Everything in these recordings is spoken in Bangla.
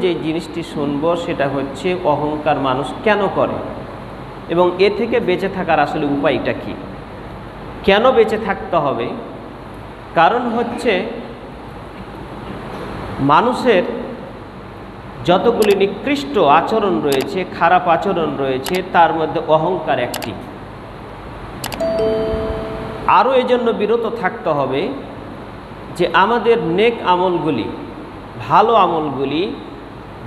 যে জিনিসটি শুনব সেটা হচ্ছে অহংকার মানুষ কেন করে? এবং এ থেকে বেঁচে থাকার আসলে উপায়টা কি? কেন বেঁচে থাকতে হবে? কারণ হচ্ছে মানুষের যতগুলি নিকৃষ্ট আচরণ রয়েছে, খারাপ আচরণ রয়েছে, তার মধ্যে অহংকার একটি। আরও এজন্য বিরত থাকতে হবে যে আমাদের নেক আমলগুলি, ভালো আমলগুলি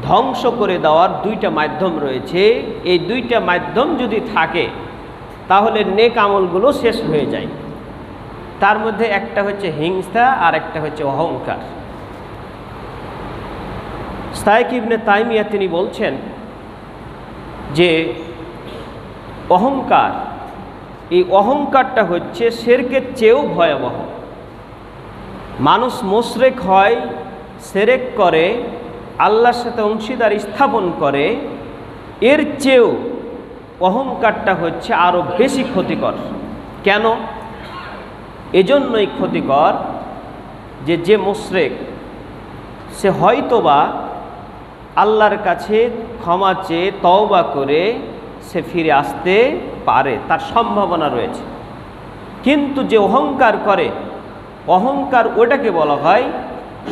ধ্বংস করে দেওয়ার দুইটা মাধ্যম রয়েছে। এই দুইটা মাধ্যম যদি থাকে, তাহলে নেক আমলগুলো শেষ হয়ে যায়। তার মধ্যে একটা হচ্ছে হিংসা, আর একটা হচ্ছে অহংকার। স্তায়ক ইবনে তাইমিয়া তিনি বলছেন যে, অহংকার, এই অহংকারটা হচ্ছে শেরকের চেয়েও ভয়াবহ। মানুষ মোশরেক হয়, সেরেক করে আল্লাহর সাথে অংশীদার স্থাপন করে, এর চেয়েও অহংকারটা হচ্ছে আরও বেশি ক্ষতিকর। কেন? এজন্যই ক্ষতিকর যে যে মোশরেক, সে হয়তোবা আল্লাহর কাছে ক্ষমা চেয়ে তওবা করে সে ফিরে আসতে পারে, তার সম্ভাবনা রয়েছে। কিন্তু যে অহংকার করে, অহংকার ওটাকে বলা হয়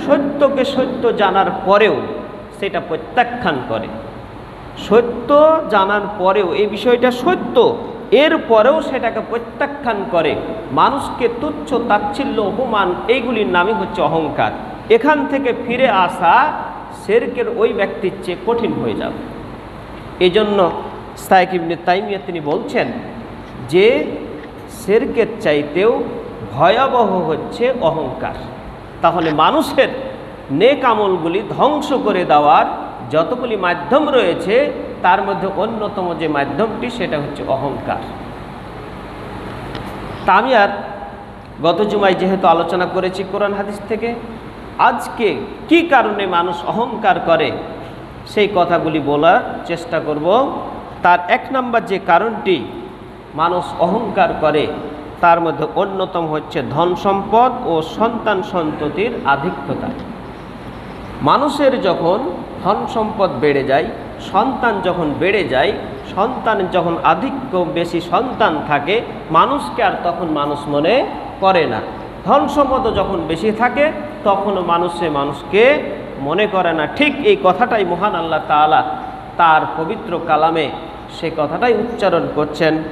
সত্যকে সত্য জানার পরেও সেটা প্রত্যাখ্যান করে। সত্য জানার পরেও, এই বিষয়টা সত্য, এর পরেও সেটাকে প্রত্যাখ্যান করে। মানুষকে তুচ্ছ তাচ্ছিল্য, অপমান, এইগুলির নামই হচ্ছে অহংকার। এখান থেকে ফিরে আসা শেরকের ওই ব্যক্তির চেয়ে কঠিন হয়ে যাবে। এই জন্য স্তায়ক ইবনে তাইমিয়া তিনি বলছেন যে, শেরকের চাইতেও ভয়াবহ হচ্ছে অহংকার। তাহলে মানুষের নেক আমলগুলি ধ্বংস করে দেওয়ার যতগুলি মাধ্যম রয়েছে, তার মধ্যে অন্যতম যে মাধ্যমটি, সেটা হচ্ছে অহংকার। তা আমি আর গত জুমায় যেহেতু আলোচনা করেছি কোরআন হাদিস থেকে, আজকে কি কারণে মানুষ অহংকার করে, সেই কথাগুলি বলার চেষ্টা করব। তার এক নম্বর যে কারণটি মানুষ অহংকার করে, তার মধ্যে অন্যতম হচ্ছে ধন সম্পদ ও সন্তান সন্ততির আধিক্যতা। মানুষের যখন ধন সম্পদ বেড়ে যায়, সন্তান যখন বেড়ে যায়, সন্তান যখন আধিক্য বেশি সন্তান থাকে, মানুষকে আর তখন মানুষ মনে করে না। ধন সম্পদ যখন বেশি থাকে, তখনও মানুষে মানুষকে মনে করে না। ঠিক এই কথাটাই মহান আল্লাহ তাআলা তার পবিত্র কালামে সে কথাটাই উচ্চারণ করছেন।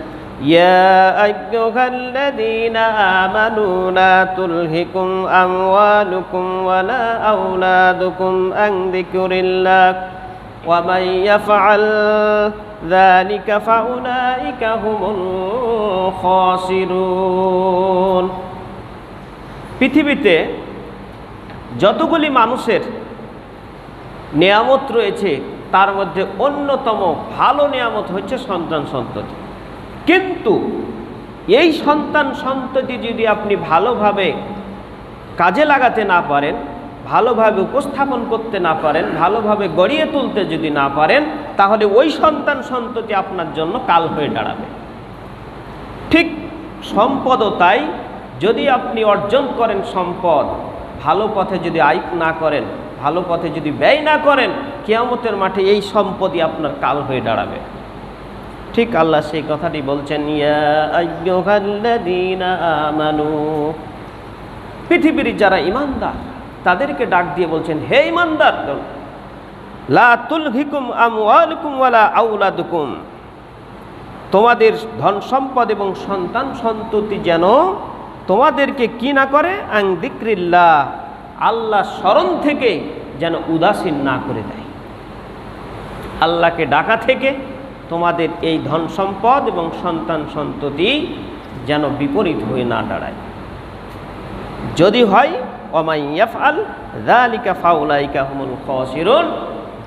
يا أيها الذين آمنوا لا تلهكم أموالكم ولا أولادكم عن ذكر الله ومن يفعل ذلك فأولئك هم الخاسرون পৃথিবীতে যতগুলি মানুষের নিয়ামত রয়েছে তার মধ্যে অন্যতম ভালো নিয়ামত হচ্ছে সন্তান সন্ততি কিন্তু এই সন্তান সন্ততি যদি আপনি ভালোভাবে কাজে লাগাতে না পারেন, ভালোভাবে উপস্থাপন করতে না পারেন, ভালোভাবে গড়িয়ে তুলতে যদি না পারেন, তাহলে ওই সন্তান সন্ততি আপনার জন্য কাল হয়ে দাঁড়াবে। ঠিক সম্পদও তাই যদি আপনি অর্জন করেন সম্পদ, ভালো পথে যদি আইক না করেন, ভালো পথে যদি ব্যয় না করেন, কেয়ামতের মাঠে এই সম্পদই আপনার কাল হয়ে দাঁড়াবে। ঠিক আল্লাহ সেই কথাটি বলছেন আমানু। পৃথিবীর যারা ইমানদার, তাদেরকে ডাক দিয়ে বলছেন, হে ইমানদার লা তুলহিকুম আমওয়ালুকুম ওয়ালা আউলাদুকুম তোমাদের ধন সম্পদ এবং সন্তান সন্ততি যেন তোমাদেরকে কি না করে, আং দিক্রিল্লাহ, আল্লাহ স্মরণ থেকে যেন উদাসীন না করে দেয়। আল্লাহকে ডাকা থেকে তোমাদের এই ধন সম্পদ এবং সন্তান সন্ততি যেন বিপরীত হয়ে না দাঁড়ায়। যদি হয় অমাইয়াফাল রালিকা ফাউলাইকা হুমুল খসিরুন।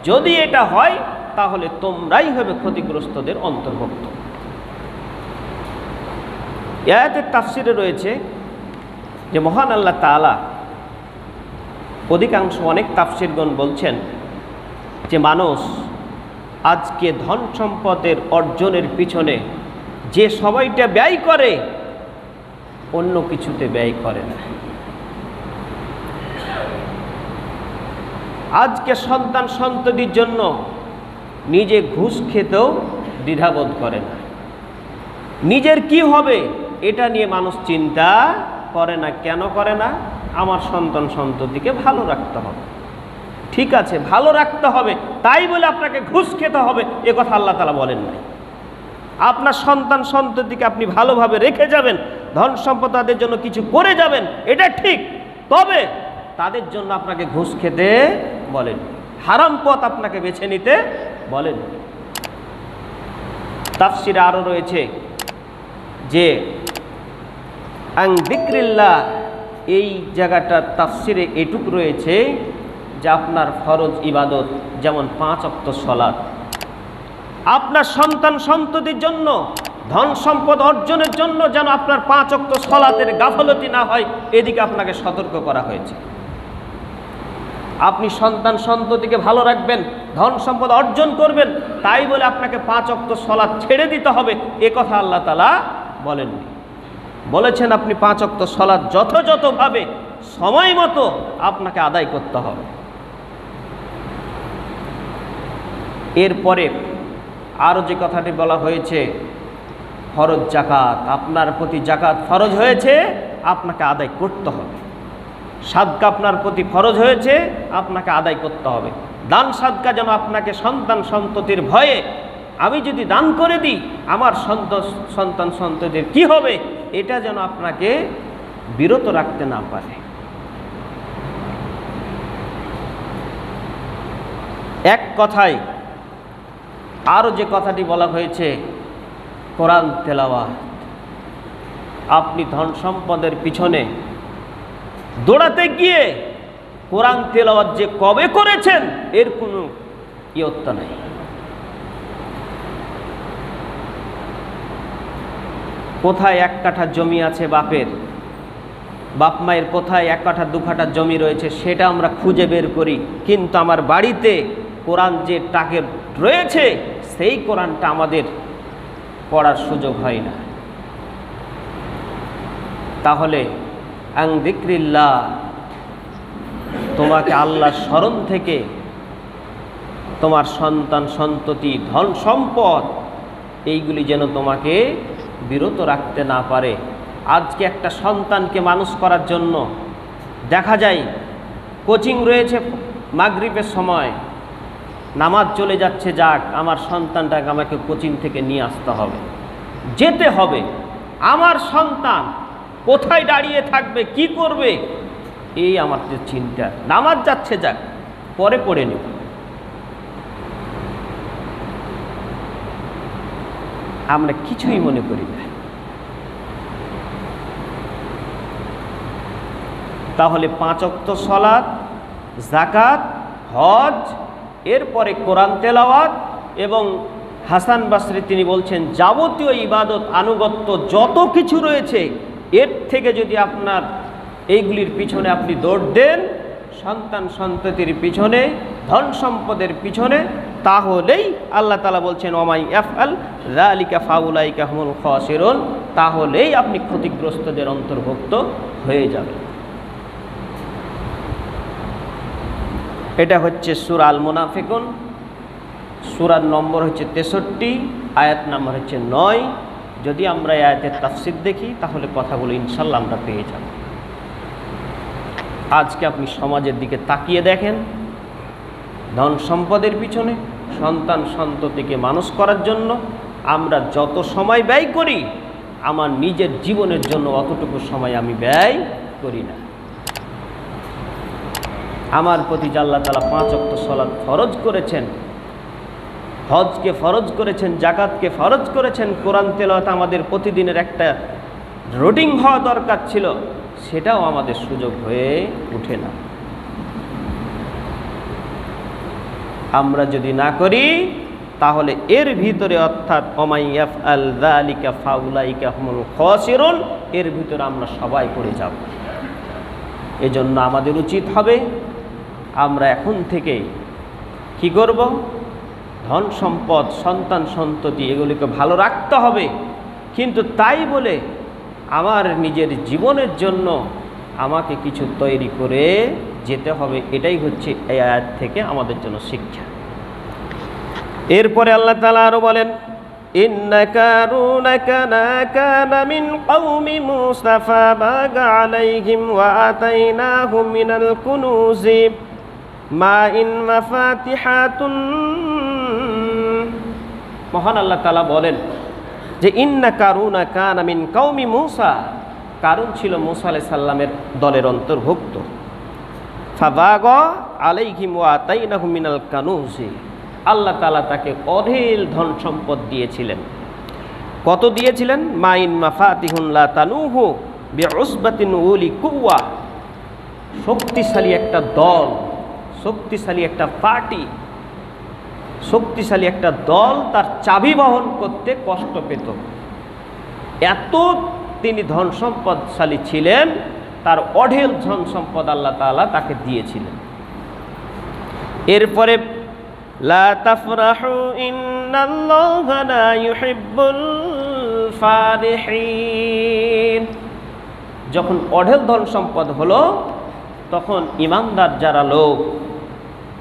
যদি এটা হয়, তাহলে তোমরাই হবে ক্ষতিগ্রস্তদের অন্তর্ভুক্ত। এয়াতের তাফসিরে রয়েছে যে মহান আল্লাহ তালা অধিকাংশ অনেক তাফসিরগণ বলছেন যে মানুষ আজকে ধন সম্পদের অর্জনের পিছনে যে সবাইটা ব্যয় করে, অন্য কিছুতে ব্যয় করে না। আজকে সন্তান সন্ততির জন্য নিজে ঘুষ খেতেও দ্বিধাবোধ করে না। নিজের কি হবে, এটা নিয়ে মানুষ চিন্তা করে না, কেন করে না? আমার সন্তান সন্ততিকে ভালো রাখতে হবে। ঠিক আছে, ভালো রাখতে হবে, তাই বলে আপনাকে ঘুষ খেতে হবে, এ কথা আল্লাহ তালা বলেন নাই। আপনার সন্তান সন্ততিকে আপনি ভালোভাবে রেখে যাবেন, ধন সম্পদ তাদের জন্য কিছু করে যাবেন, এটা ঠিক। তবে তাদের জন্য আপনাকে ঘুষ খেতে বলেন হারাম পথ আপনাকে বেছে নিতে বলেন তাফসিরে আরও রয়েছে যে, আং বিক্রিল্লা এই জায়গাটা তাফসিরে এটুক রয়েছে যে আপনার ফরজ ইবাদত, যেমন পাঁচ অক্ত সলাদ আপনার সন্তান সন্ততির জন্য, ধন সম্পদ অর্জনের জন্য যেন আপনার পাঁচ অক্ত সলাতের গাফলতি না হয়, এদিকে আপনাকে সতর্ক করা হয়েছে। আপনি সন্তান সন্ততিকে ভালো রাখবেন, ধন সম্পদ অর্জন করবেন, তাই বলে আপনাকে পাঁচ অক্ত সলাৎ ছেড়ে দিতে হবে, এ কথা আল্লাহ তালা বলেননি। বলেছেন আপনি পাঁচ অক্ত সলাৎ যথাযথভাবে সময় মতো আপনাকে আদায় করতে হবে। এরপরে আরও যে কথাটি বলা হয়েছে, ফরজ জাকাত আপনার প্রতি জাকাত ফরজ হয়েছে, আপনাকে আদায় করতে হবে। সাদকা আপনার প্রতি ফরজ হয়েছে, আপনাকে আদায় করতে হবে। দান সাদকা যেন আপনাকে সন্তান সন্ততির ভয়ে আমি যদি দান করে দিই, আমার সন্ত- সন্তান সন্ততির কি হবে? এটা যেন আপনাকে বিরত রাখতে না পারে। এক কথায় আরও যে কথাটি বলা হয়েছে, কোরআন তেলাওয়া আপনি ধন সম্পদের পিছনে দৌড়াতে গিয়ে কোরআন তেলাওয়াত যে কবে করেছেন, এর কোনো ইয়ত্তা নাই। কোথায় এক কাঠা জমি আছে বাপের, বাপ মায়ের কোথায় এক কাঠা, দু কাঠা জমি রয়েছে, সেটা আমরা খুঁজে বের করি। কিন্তু আমার বাড়িতে কোরআন যে টাকে রয়েছে সেই কোরআনটা আমাদের পড়ার সুযোগ হয় না। তাহলে, আং দিক্রিল্লা তোমাকে আল্লাহর স্মরণ থেকে তোমার সন্তান, সন্ততি, ধন সম্পদ, এইগুলি যেন তোমাকে বিরত রাখতে না পারে। আজকে একটা সন্তানকে মানুষ করার জন্য দেখা যায়, কোচিং রয়েছে মাগরিবের সময়। নামাজ চলে যাচ্ছে, যাক, আমার সন্তানটাকে আমাকে কোচিং থেকে নিয়ে আসতে হবে। যেতে হবে। আমার সন্তান কোথায় দাঁড়িয়ে থাকবে, কি করবে? এই আমার যে চিন্তা। নামাজ যাচ্ছে, যাক, পরে পড়ে নেব। আমরা কিছুই মনে করি না। তাহলে পাঁচ অক্ত সলাদ জাকাত হজ এরপরে কোরআন তেলাওয়াত এবং হাসান বাসরি তিনি বলছেন, যাবতীয় ইবাদত, আনুগত্য, যত কিছু রয়েছে, এর থেকে যদি আপনার এইগুলির পিছনে আপনি দৌড় দেন, সন্তান সন্ততির পিছনে, ধন সম্পদের পিছনে, তাহলেই আল্লাহ তালা বলছেন, ওমাই এফ আল রালিকা ফাউলাই কাহমুল খসেরন তাহলেই আপনি ক্ষতিগ্রস্তদের অন্তর্ভুক্ত হয়ে যাবেন। এটা হচ্ছে সুর আল মুনাফিকুন সুরার নম্বর হচ্ছে তেষট্টি, আয়াত নম্বর হচ্ছে নয়। যদি আমরা এই আয়াতের তাফসির দেখি, তাহলে কথাগুলো ইনশাল্লাহ আমরা পেয়ে যাব। আজকে আপনি সমাজের দিকে তাকিয়ে দেখেন, ধন সম্পদের পিছনে, সন্তান সন্ততিকে মানুষ করার জন্য আমরা যত সময় ব্যয় করি, আমার নিজের জীবনের জন্য অতটুকু সময় আমি ব্যয় করি না। আমার প্রতি আল্লাহ তালা পাঁচ অক্ট সলাৎ ফরজ করেছেন, হজকে ফরজ করেছেন জাকাতকে ফরজ করেছেন, কোরআন তেলাওয়াত আমাদের প্রতিদিনের একটা রুটিন হওয়া দরকার ছিল, সেটাও আমাদের সুযোগ হয়ে ওঠে না। আমরা যদি না করি, তাহলে এর ভিতরে অর্থাৎ অমাইয়াফ আল দালিকা ফাউলাইকা হমুল খসিরুন, এর ভিতরে আমরা সবাই পড়ে যাব। এজন্য আমাদের উচিত হবে আমরা এখন থেকে কি করব? ধন সম্পদ, সন্তান সন্ততি এগুলিকে ভালো রাখতে হবে। কিন্তু তাই বলে আমার নিজের জীবনের জন্য আমাকে কিছু তৈরি করে যেতে হবে। এটাই হচ্ছে এই আয়াত থেকে আমাদের জন্য শিক্ষা। এরপরে আল্লাহ তালা আরও বলেন إن মাফাতিহাতুন। মহান আল্লাহ তালা বলেন যে, ইন্না কারুনা কান আমিন কৌমি মূসা। কারুন ছিল মুসা আলাই সাল্লামের দলের অন্তর্ভুক্ত। ফাবাগ আল্লাহ তালা তাকে অঢেল ধন সম্পদ দিয়েছিলেন। কত দিয়েছিলেন? মাইন মাফাতিহুল্লা তানুহু বে উলি কুয়া শক্তিশালী একটা দল। শক্তিশালী একটা পার্টি, শক্তিশালী একটা দল তার চাবি বহন করতে কষ্ট পেত। এত তিনি ধন সম্পদশালী ছিলেন, তার অঢেল ধন সম্পদ আল্লাহ তাআলা তাকে দিয়েছিলেন। এরপরে যখন অঢেল ধন সম্পদ হলো, তখন ইমানদার যারা লোক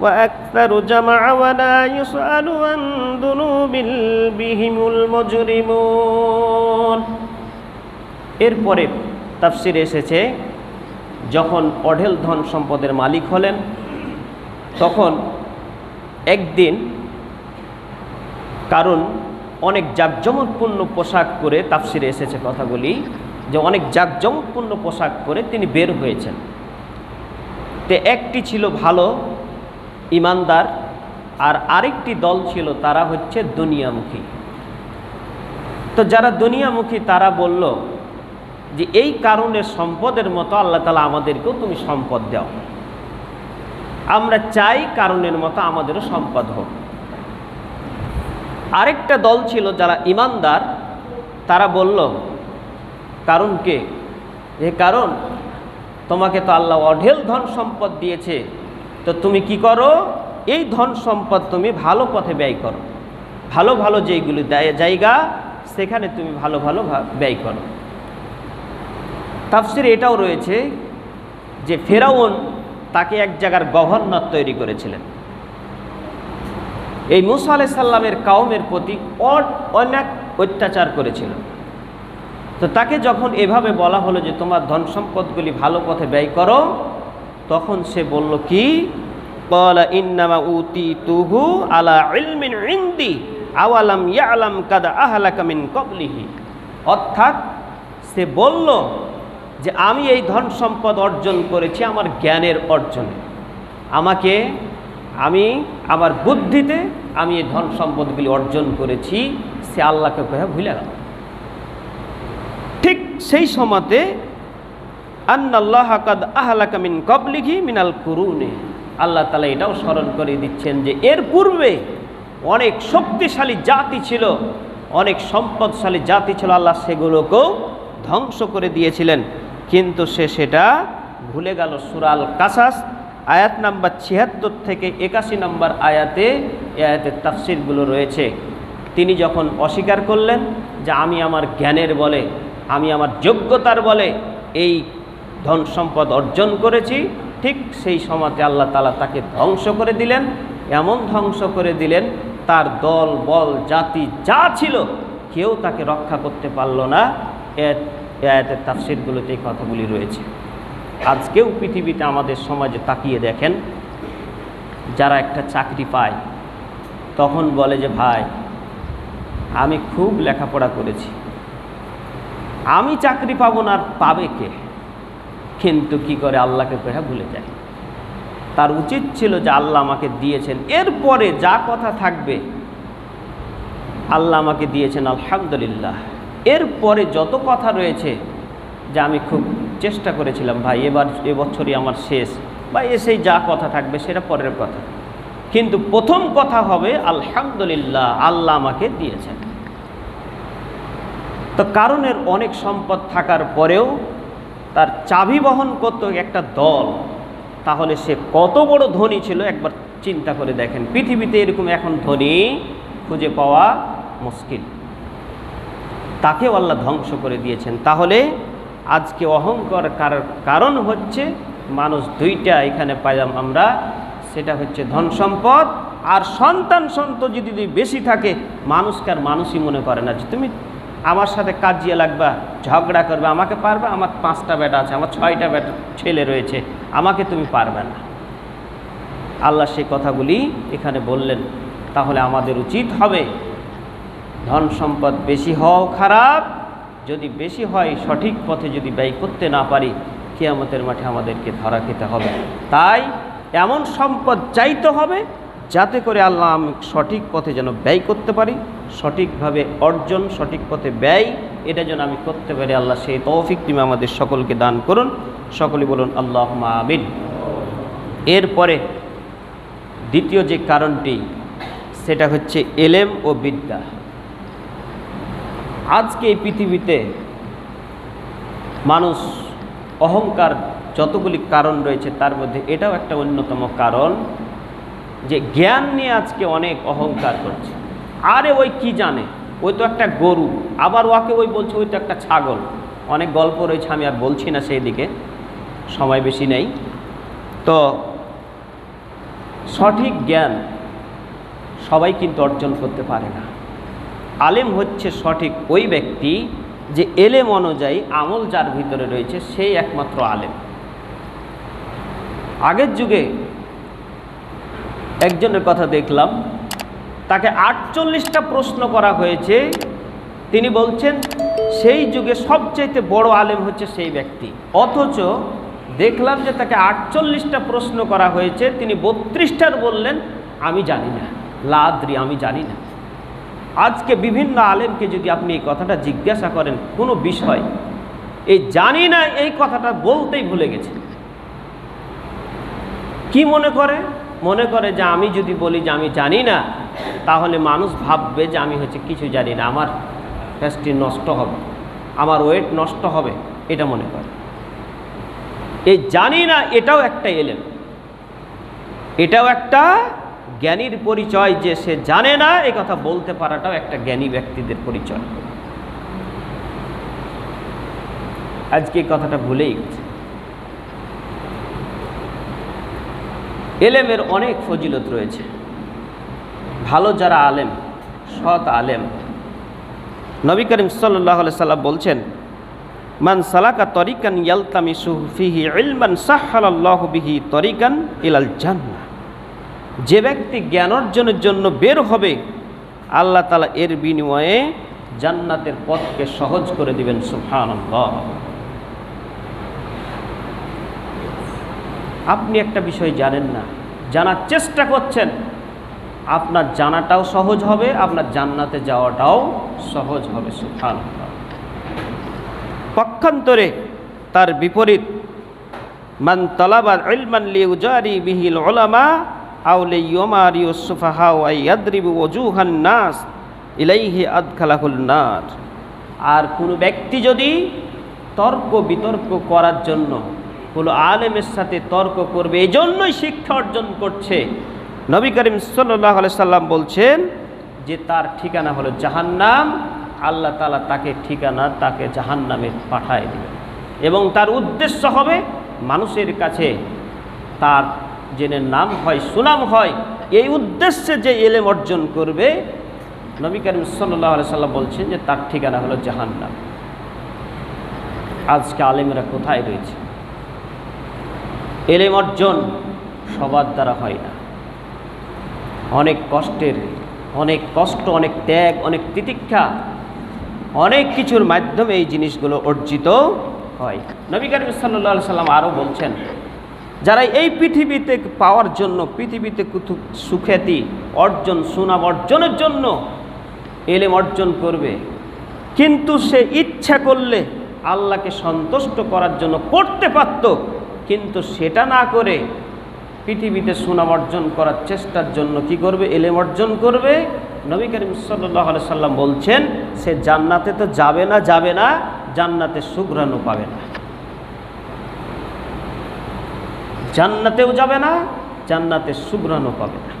وأكثر جمع ولا يسأل عن ذنوب بهم المجرمون এরপরে তাফসির এসেছে যখন অঢেল ধন সম্পদের মালিক হলেন তখন একদিন কারণ অনেক জাকজমকপূর্ণ পোশাক পরে তাফসিরে এসেছে কথাগুলি যে অনেক জাকজমকপূর্ণ পোশাক পরে তিনি বের হয়েছেন তে একটি ছিল ভালো ইমানদার। আর আরেকটি দল ছিল তারা হচ্ছে দুনিয়ামুখী। তো যারা দুনিয়ামুখী, তারা বলল যে এই কারণে সম্পদের মতো আল্লাহ তালা আমাদেরকেও তুমি সম্পদ দাও। আমরা চাই কারণের মতো আমাদেরও সম্পদ হোক। আরেকটা দল ছিল যারা ইমানদার, তারা বলল কারণকে এ কারণ, তোমাকে তো আল্লাহ অঢেল ধন সম্পদ দিয়েছে। তো তুমি কি করো? এই ধন সম্পদ তুমি ভালো পথে ব্যয় করো। ভালো ভালো যেইগুলি জায়গা, সেখানে তুমি ভালো ভালো ব্যয় করো। তাফসির এটাও রয়েছে যে ফেরাউন তাকে এক জায়গার গভর্নর তৈরি করেছিলেন। এই মুসা আলাই সাল্লামের কাউমের প্রতি অনেক অত্যাচার করেছিল। তো তাকে যখন এভাবে বলা হলো যে তোমার ধন সম্পদগুলি ভালো পথে ব্যয় করো তখন সে বলল, কি? বলা ইন্নামা উতি তুহু আলা ইলমিন ইন্দি, আওয়ালাম ইয়ালাম কাদা আহলাকা মিন কবলিহি অর্থাৎ সে বলল যে, আমি এই ধন সম্পদ অর্জন করেছি আমার জ্ঞানের অর্জনে। আমাকে, আমি আমার বুদ্ধিতে আমি এই ধন সম্পদগুলি অর্জন করেছি। সে আল্লাহকে কহে, ভুলে গেল। ঠিক সেই সময়তে আল্লাহ তালা এটাও স্মরণ করে দিচ্ছেন যে এর পূর্বে অনেক শক্তিশালী জাতি ছিল, অনেক সম্পদশালী জাতি ছিল, আল্লাহ সেগুলোকেও ধ্বংস করে দিয়েছিলেন। কিন্তু সে সেটা ভুলে গেল। সুরাল কাসাস আয়াত নাম্বার ছিয়াত্তর থেকে একাশি নম্বর আয়াতে আয়াতের তাফসিরগুলো রয়েছে। তিনি যখন অস্বীকার করলেন যে আমি আমার জ্ঞানের বলে, আমি আমার যোগ্যতার বলে এই ধন সম্পদ অর্জন করেছি, ঠিক সেই সময়তে আল্লাহ তালা তাকে ধ্বংস করে দিলেন। এমন ধ্বংস করে দিলেন, তার দল, বল, জাতি যা ছিল, কেউ তাকে রক্ষা করতে পারল না। এ- এ আয়াতের তাফসিরগুলোতে এই কথাগুলি রয়েছে। আজকেও পৃথিবীতে আমাদের সমাজে তাকিয়ে দেখেন, যারা একটা চাকরি পায়, তখন বলে যে, ভাই, আমি খুব লেখাপড়া করেছি। আমি চাকরি পাবো না, আর পাবে কে? কিন্তু কি করে? আল্লাহকে পেহা ভুলে যায়। তার উচিত ছিল যে আল্লাহ আমাকে দিয়েছেন। এরপরে যা কথা থাকবে, আল্লাহ আমাকে দিয়েছেন, আলহামদুলিল্লাহ। এরপরে যত কথা রয়েছে যে আমি খুব চেষ্টা করেছিলাম, ভাই, এবার এবছরই আমার শেষ, বা এসেই যা কথা থাকবে সেটা পরের কথা। কিন্তু প্রথম কথা হবে, আলহামদুলিল্লাহ, আল্লাহ আমাকে দিয়েছেন। তো কারণের অনেক সম্পদ থাকার পরেও তার চাবি বহন করত একটা দল। তাহলে সে কত বড় ধনী ছিল, একবার চিন্তা করে দেখেন। পৃথিবীতে এরকম এখন ধনী খুঁজে পাওয়া মুশকিল। তাকেও আল্লাহ ধ্বংস করে দিয়েছেন। তাহলে আজকে অহংকার কার- কারণ হচ্ছে মানুষ দুইটা এখানে পাইলাম আমরা। সেটা হচ্ছে ধন সম্পদ আর সন্তান সন্ত যদি বেশি থাকে, মানুষকে আর মানুষই মনে করে না। যে তুমি আমার সাথে কাজিয়ে লাগবা? ঝগড়া করবে। আমাকে পারবে? আমার পাঁচটা বেটা আছে। আমার ছয়টা বেটা ছেলে রয়েছে। আমাকে তুমি পারবে না। আল্লাহ সেই কথাগুলি এখানে বললেন। তাহলে আমাদের উচিত হবে, ধন সম্পদ বেশি হওয়াও খারাপ। যদি বেশি হয়, সঠিক পথে যদি ব্যয় করতে না পারি, কেয়ামতের মাঠে আমাদেরকে ধরা খেতে হবে। তাই এমন সম্পদ চাইতে হবে যাতে করে আল্লাহ আমি সঠিক পথে যেন ব্যয় করতে পারি, সঠিকভাবে অর্জন, সঠিক পথে ব্যয়, এটা যেন আমি করতে পারি, আল্লাহ সেই তৌফিক তুমি আমাদের সকলকে দান করুন। সকলে বলুন আল্লাহ আমিন। এরপরে দ্বিতীয় যে কারণটি, সেটা হচ্ছে এলেম ও বিদ্যা। আজকে এই পৃথিবীতে মানুষ অহংকার যতগুলি কারণ রয়েছে, তার মধ্যে এটাও একটা অন্যতম কারণ। যে জ্ঞান নিয়ে আজকে অনেক অহংকার করছে। আরে ওই কি জানে? ওই তো একটা গরু। আবার ওকে ওই বলছে, ওই তো একটা ছাগল। অনেক গল্প রয়েছে, আমি আর বলছি না সেই দিকে। সময় বেশি নেই। তো সঠিক জ্ঞান সবাই কিন্তু অর্জন করতে পারে না। আলেম হচ্ছে সঠিক ওই ব্যক্তি যে এলেম অনুযায়ী আমল যার ভিতরে রয়েছে, সেই একমাত্র আলেম। আগের যুগে একজনের কথা দেখলাম, তাকে আটচল্লিশটা প্রশ্ন করা হয়েছে। তিনি বলছেন, সেই যুগে সবচাইতে বড় আলেম হচ্ছে সেই ব্যক্তি। অথচ দেখলাম যে তাকে আটচল্লিশটা প্রশ্ন করা হয়েছে। তিনি বত্রিশটার বললেন, আমি জানি না, লাদ্রি, আমি জানি না। আজকে বিভিন্ন আলেমকে যদি আপনি এই কথাটা জিজ্ঞাসা করেন, কোনো বিষয়, এই জানি না, এই কথাটা বলতেই ভুলে গেছে কি মনে করে? মনে করে যে আমি যদি বলি যে আমি জানি না, তাহলে মানুষ ভাববে যে আমি হচ্ছে কিছু জানি না, আমার ফ্যাস্টি নষ্ট হবে, আমার ওয়েট নষ্ট হবে, এটা মনে করে। এই জানি না, এটাও একটা এলেম। এটাও একটা জ্ঞানীর পরিচয় যে সে জানে না, এ কথা বলতে পারাটাও একটা জ্ঞানী ব্যক্তিদের পরিচয়। আজকে কথাটা ভুলেই গেছে। এলেমের অনেক ফজিলত রয়েছে। ভালো যারা আলেম, সৎ আলেম। নবী করিম সাল্লাহ সাল্লাম বলছেন, মান সালাকা তরিকান ইয়ালতামি সুফিহি ইলমান সাহাল্লাহ বিহি তরিকান ইলাল জান্না যে ব্যক্তি জ্ঞান অর্জনের জন্য বের হবে, আল্লাহ তালা এর বিনিময়ে জান্নাতের পথকে সহজ করে দিবেন সুফান আপনি একটা বিষয় জানেন না। জানার চেষ্টা করছেন। আপনার জানাটাও সহজ হবে, আপনার জান্নাতে যাওয়াটাও সহজ হবে সুফান পক্ষান্তরে তার বিপরীত, মান তলাবা ইলমান লিউজারি বিহিল ওলামা আউলে ইয়মারি সুফাহা ইয়াদ্রিবু ওজুহান নাস ইলাইহি আদখালাহুল নার। আর কোনো ব্যক্তি যদি তর্ক বিতর্ক করার জন্য কোনো আলেমের সাথে তর্ক করবে এই জন্যই শিক্ষা অর্জন করছে। নবী করিম সাল্লাহ সাল্লাম বলছেন যে তার ঠিকানা হলো জাহান্নাম, আল্লাহ তালা তাকে ঠিকানা তাকে জাহান্নামে পাঠায় দেবে। এবং তার উদ্দেশ্য হবে মানুষের কাছে তার জেনে নাম হয়, সুনাম হয়, এই উদ্দেশ্যে যে এলেম অর্জন করবে, নবী করিম সাল্লাহ সাল্লাম বলছেন যে তার ঠিকানা হলো জাহান্নাম। আজকে আলেমেরা কোথায় রয়েছে? এলেম অর্জন সবার দ্বারা হয় না। অনেক কষ্টের, অনেক কষ্ট, অনেক ত্যাগ, অনেক তিতিক্ষা, অনেক কিছুর মাধ্যমে এই জিনিসগুলো অর্জিত হয়। নবী করিম সাল্লা সাল্লাম আরও বলছেন, যারা এই পৃথিবীতে পাওয়ার জন্য, পৃথিবীতে কুতু সুখ্যাতি অর্জন, সুনাম অর্জনের জন্য এলেম অর্জন করবে, কিন্তু সে ইচ্ছা করলে আল্লাহকে সন্তুষ্ট করার জন্য করতে পারত কিন্তু সেটা না করে পৃথিবীতে সুনাম অর্জন করার চেষ্টার জন্য কি করবে? এলেম অর্জন করবে? নবী করিম সাল্লাহ সাল্লাম বলছেন, সে জান্নাতে তো যাবে না যাবে না, জান্নাতে সুগ্রাণও পাবে না। জান্নাতেও যাবে না, জান্নাতে সুগ্রাণও পাবে না।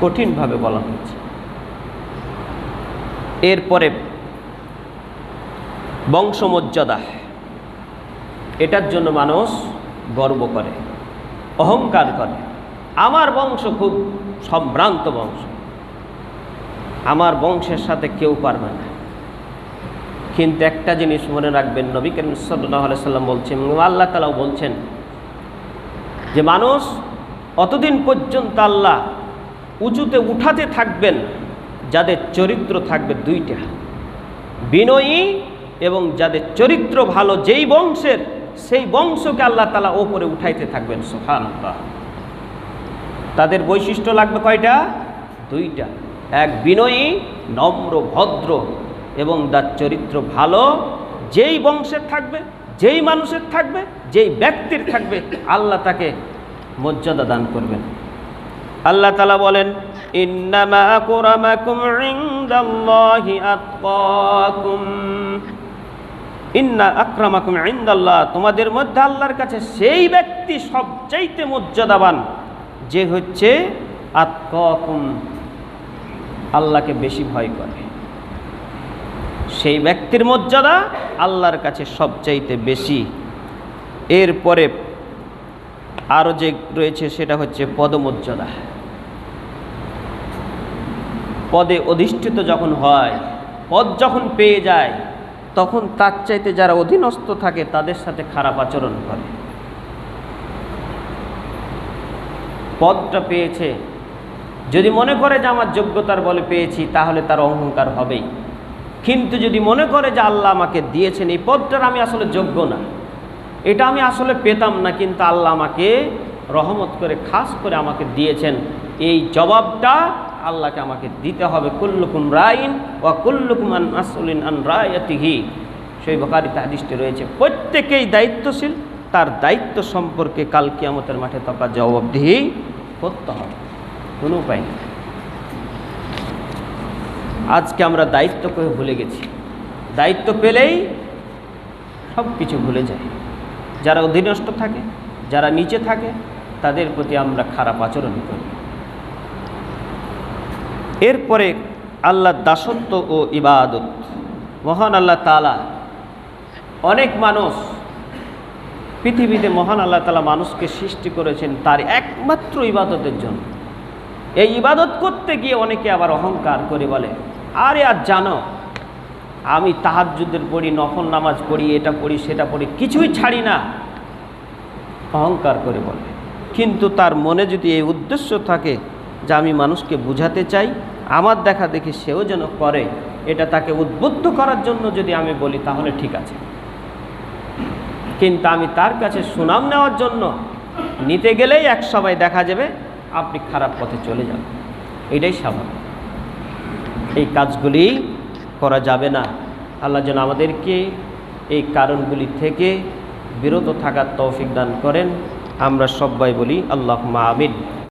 কঠিনভাবে বলা হয়েছে। এরপরে বংশমর্যাদা। এটার জন্য মানুষ গর্ব করে, অহংকার করে। আমার বংশ খুব সম্ভ্রান্ত বংশ। আমার বংশের সাথে কেউ পারবে না। কিন্তু একটা জিনিস মনে রাখবেন, নবী করিম সাল্লাম বলছেন, আল্লাহ তালাও বলছেন যে, মানুষ অতদিন পর্যন্ত আল্লাহ উঁচুতে উঠাতে থাকবেন, যাদের চরিত্র থাকবে দুইটা। বিনয়ী এবং যাদের চরিত্র ভালো, যেই বংশের সেই বংশকে আল্লাহ তালা ওপরে উঠাইতে থাকবেন সোফান তাদের বৈশিষ্ট্য লাগবে কয়টা? দুইটা। এক, বিনয়ী, নম্র, ভদ্র এবং তার চরিত্র ভালো। যেই বংশের থাকবে, যেই মানুষের থাকবে, যেই ব্যক্তির থাকবে, আল্লাহ তাকে মর্যাদা দান করবেন। আল্লাহ তালা বলেন, ইন্নামা আকরামাকুম ইনদাল্লাহি ইন্না আকরামাকুম ইনদাল্লাহ, তোমাদের মধ্যে আল্লাহর কাছে সেই ব্যক্তি সবচাইতে মর্যাদাবান, যে হচ্ছে আতকাকুম আল্লাহকে বেশি ভয় করে। সেই ব্যক্তির মর্যাদা আল্লাহর কাছে সবচাইতে বেশি। এরপরে আরও যে রয়েছে সেটা হচ্ছে পদমর্যাদা। পদে অধিষ্ঠিত যখন হয়, পদ যখন পেয়ে যায় তখন তার চাইতে যারা অধীনস্থ থাকে, তাদের সাথে খারাপ আচরণ করে। পদটা পেয়েছে। যদি মনে করে যে আমার যোগ্যতার বলে পেয়েছি, তাহলে তার অহংকার হবেই। কিন্তু যদি মনে করে যে আল্লাহ আমাকে দিয়েছেন, এই পদটার আমি আসলে যোগ্য না। এটা আমি আসলে পেতাম না, কিন্তু আল্লাহ আমাকে রহমত করে, খাস করে আমাকে দিয়েছেন। এই জবাবটা আল্লাহকে আমাকে দিতে হবে। কুল্লুকুম রাইন ও কুল্লুকুম আন আন রায়াতিহি। সেই বকারিতে হাদিসটি রয়েছে, প্রত্যেকেই দায়িত্বশীল, তার দায়িত্ব সম্পর্কে কাল কিয়ামতের মাঠে তকা জবাবদিহি করতে হবে। কোনো উপায় নেই। আজকে আমরা দায়িত্ব করে ভুলে গেছি। দায়িত্ব পেলেই সব কিছু ভুলে যাই যারা অধীনস্থ থাকে, যারা নিচে থাকে, তাদের প্রতি আমরা খারাপ আচরণ করি। এরপরে আল্লাহর দাসত্ব ও ইবাদত। মহান আল্লাহ তালা অনেক মানুষ পৃথিবীতে মহান আল্লাহ তালা মানুষকে সৃষ্টি করেছেন তার একমাত্র ইবাদতের জন্য। এই ইবাদত করতে গিয়ে অনেকে আবার অহংকার করে বলে, আরে আর জানো, আমি তাহাজ্জুদের পড়ি, নফল নামাজ পড়ি, এটা পড়ি, সেটা পড়ি, কিছুই ছাড়ি না। অহংকার করে বলে। কিন্তু তার মনে যদি এই উদ্দেশ্য থাকে যে আমি মানুষকে বুঝাতে চাই, আমার দেখা দেখি সেও যেন করে, এটা তাকে উদ্বুদ্ধ করার জন্য যদি আমি বলি, তাহলে ঠিক আছে। কিন্তু আমি তার কাছে সুনাম নেওয়ার জন্য নিতে গেলেই এক সময় দেখা যাবে আপনি খারাপ পথে চলে যাবেন এটাই স্বাভাবিক। এই কাজগুলি করা যাবে না। আল্লাহ যেন আমাদেরকে এই কারণগুলি থেকে বিরত থাকার তৌফিক দান করেন। আমরা সবাই বলি আল্লাহ আমিন।